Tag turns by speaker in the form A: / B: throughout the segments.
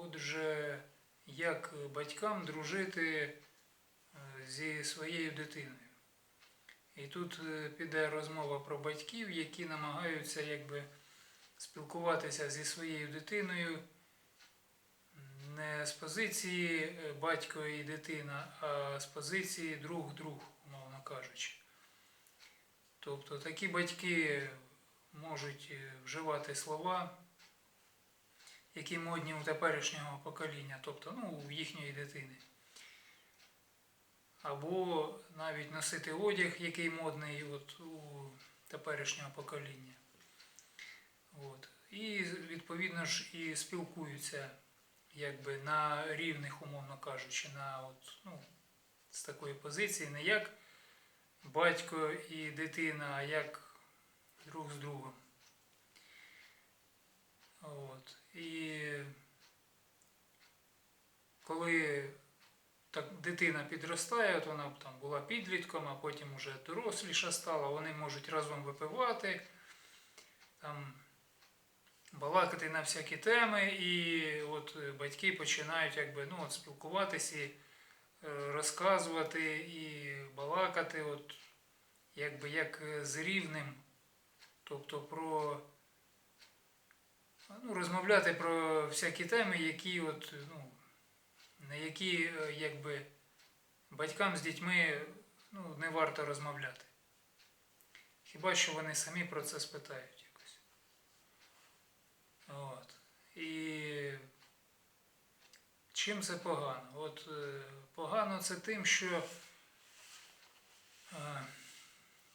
A: отже, як батькам дружити е, зі своєю дитиною. І тут е, піде розмова про батьків, які намагаються якби спілкуватися зі своєю дитиною не з позиції е, батько і дитина, а з позиції друг-друг, умовно кажучи. Тобто такі батьки можуть вживати слова, які модні у теперішнього покоління, тобто ну, у їхньої дитини. Або навіть носити одяг, який модний от, у теперішнього покоління. От. І відповідно ж і спілкуються якби на рівних, умовно кажучи, на от, ну, з такої позиції, не як батько і дитина, а як друг з другом. От. І коли так дитина підростає, от вона там була підлітком, а потім вже доросліша стала, вони можуть разом випивати, там, балакати на всякі теми, і от е, батьки починають якби, ну, от, спілкуватися і е, розказувати і балакати, от, якби як е, з рівним, тобто про ну, розмовляти про всякі теми, які от, ну, на які е, якби батькам з дітьми ну, не варто розмовляти. Хіба що вони самі про це спитають якось. От. І чим це погано? От е, погано це тим, що е,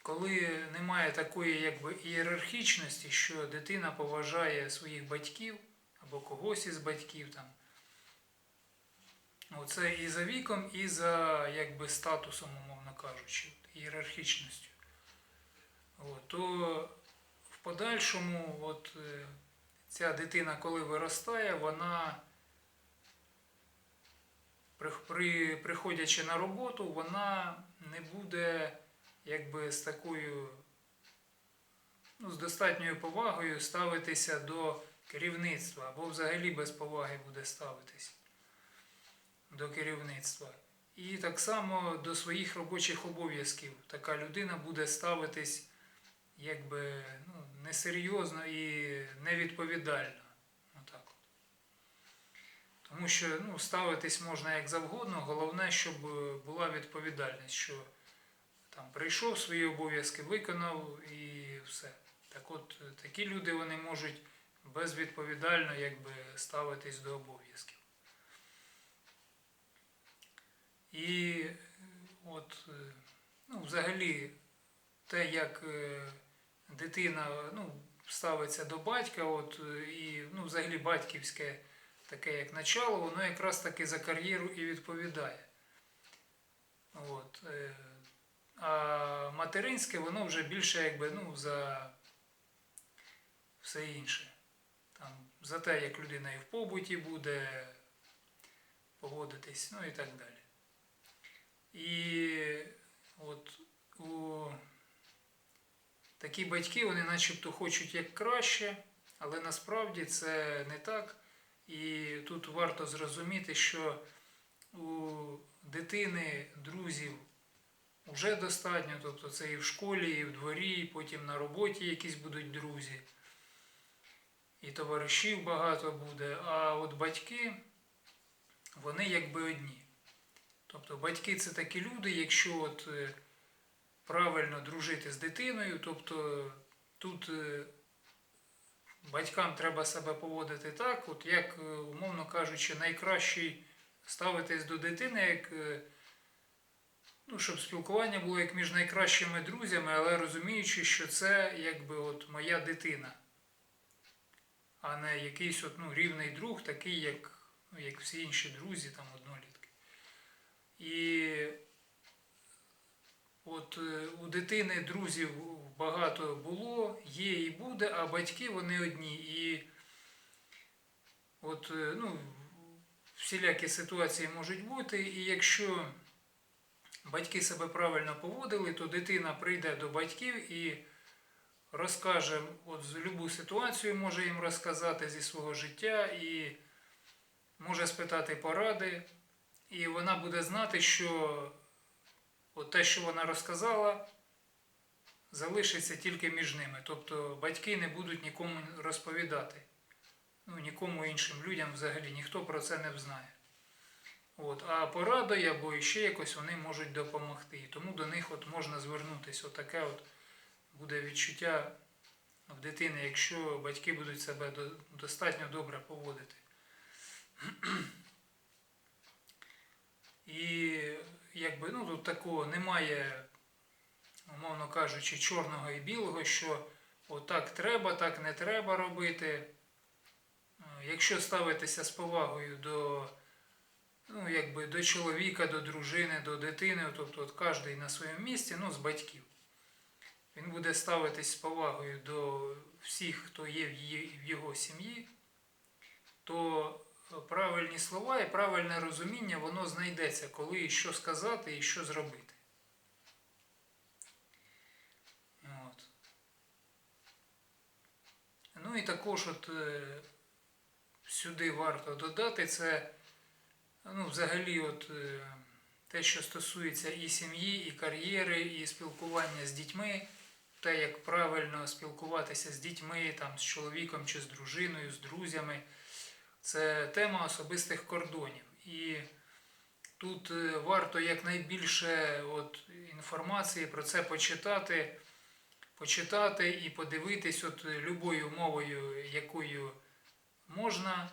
A: коли немає такої якби ієрархічності, що дитина поважає своїх батьків або когось із батьків там. Оце і за віком, і за якби, статусом, умовно кажучи, ієрархічністю. От, то в подальшому от, е, ця дитина, коли виростає, вона, при, при, приходячи на роботу, вона не буде якби, з такою, ну, з достатньою повагою ставитися до керівництва, або взагалі без поваги буде ставитися до керівництва. І так само до своїх робочих обов'язків така людина буде ставитись якби ну, несерйозно і невідповідально. Тому що ну, ставитись можна як завгодно, головне, щоб була відповідальність, що там прийшов свої обов'язки, виконав і все. Так от такі люди вони можуть безвідповідально якби, ставитись до обов'язків. І е, от, е, ну, взагалі, те, як е, дитина ну, ставиться до батька, от, е, і ну, взагалі батьківське таке як начало, воно якраз таки за кар'єру і відповідає. От, е, материнське, воно вже більше якби, ну, за все інше. Там, за те, як людина і в побуті буде поводитись, ну і так далі. І от у такі батьки, вони начебто хочуть як краще, але насправді це не так. І тут варто зрозуміти, що у дитини, друзів вже достатньо, тобто це і в школі, і в дворі, і потім на роботі якісь будуть друзі, і товаришів багато буде. А от батьки, вони якби одні. Тобто батьки це такі люди, якщо от е, правильно дружити з дитиною, тобто тут е, батькам треба себе поводити так, от як, е, умовно кажучи, найкращий ставитись до дитини, як, ну, щоб спілкування було як між найкращими друзями, але розуміючи, що це якби от моя дитина, а не якийсь от, ну, рівний друг, такий, як, ну, як всі інші друзі, там однолітки. І от е, у дитини друзів багато було, є і буде, а батьки вони одні. І от, е, ну, всілякі ситуації можуть бути, і якщо батьки себе правильно поводили, то дитина прийде до батьків і розкаже от любу ситуацію, може їм розказати зі свого життя. і може спитати поради, і вона буде знати, що от те, що вона розказала, залишиться тільки між ними. Тобто батьки не будуть нікому розповідати. Ну, нікому іншим людям взагалі ніхто про це не взнає. От, а порадою або ще якось вони можуть допомогти. І тому до них от можна звернутися. Отаке от буде відчуття в дитини, якщо батьки будуть себе достатньо добре поводити. І якби ну, тут такого немає, умовно кажучи, чорного і білого, що отак треба, так не треба робити. Е, Якщо ставитися з повагою до, ну, якби, до чоловіка, до дружини, до дитини, тобто от кожен на своєму місці, ну, з батьків. Він буде ставитись з повагою до всіх, хто є в її- в його сім'ї, то правильні слова і правильне розуміння воно знайдеться, коли і що сказати і що зробити. Ну і також от, е, сюди варто додати це ну, взагалі от, е, те, що стосується і сім'ї, і кар'єри, і спілкування з дітьми, те, як правильно спілкуватися з дітьми, там, з чоловіком чи з дружиною, з друзями це тема особистих кордонів. І тут е, варто якнайбільше от, інформації про це почитати, почитати і подивитись от любою мовою, якою можна.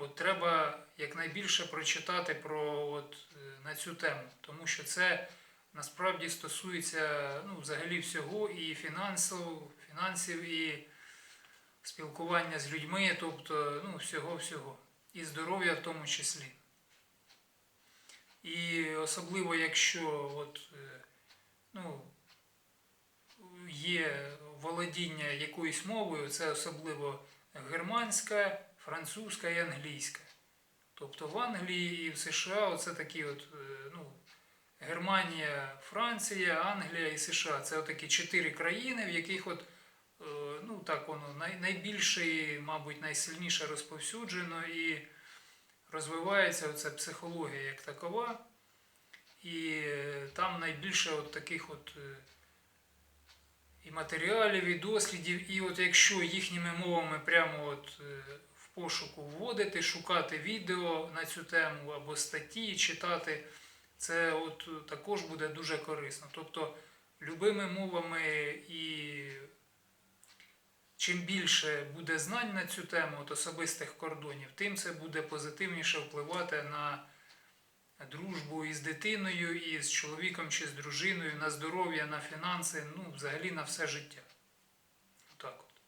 A: От треба якнайбільше прочитати про от, е, на цю тему, тому що це насправді стосується ну, взагалі всього і фінансів, фінансів, і спілкування з людьми, тобто ну, всього-всього. І здоров'я в тому числі. І особливо, якщо от, е, ну, є володіння якоюсь мовою, це особливо германська, французька і англійська. Тобто в Англії і в США це такі от, е, ну, Германія, Франція, Англія і США. Це такі чотири країни, в яких от Е, ну так воно найбільше і, мабуть, найсильніше розповсюджено і розвивається оця психологія як такова. І е, там найбільше от таких от і матеріалів, і дослідів, і от якщо їхніми мовами прямо от пошуку вводити, шукати відео на цю тему або статті, читати, це от також буде дуже корисно. Тобто любими мовами і чим більше буде знань на цю тему от особистих кордонів, тим це буде позитивніше впливати на дружбу із дитиною, і з чоловіком чи з дружиною, на здоров'я, на фінанси, ну, взагалі на все життя. Отак от.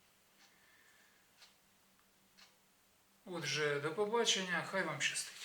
A: Отже, до побачення, хай вам щастить.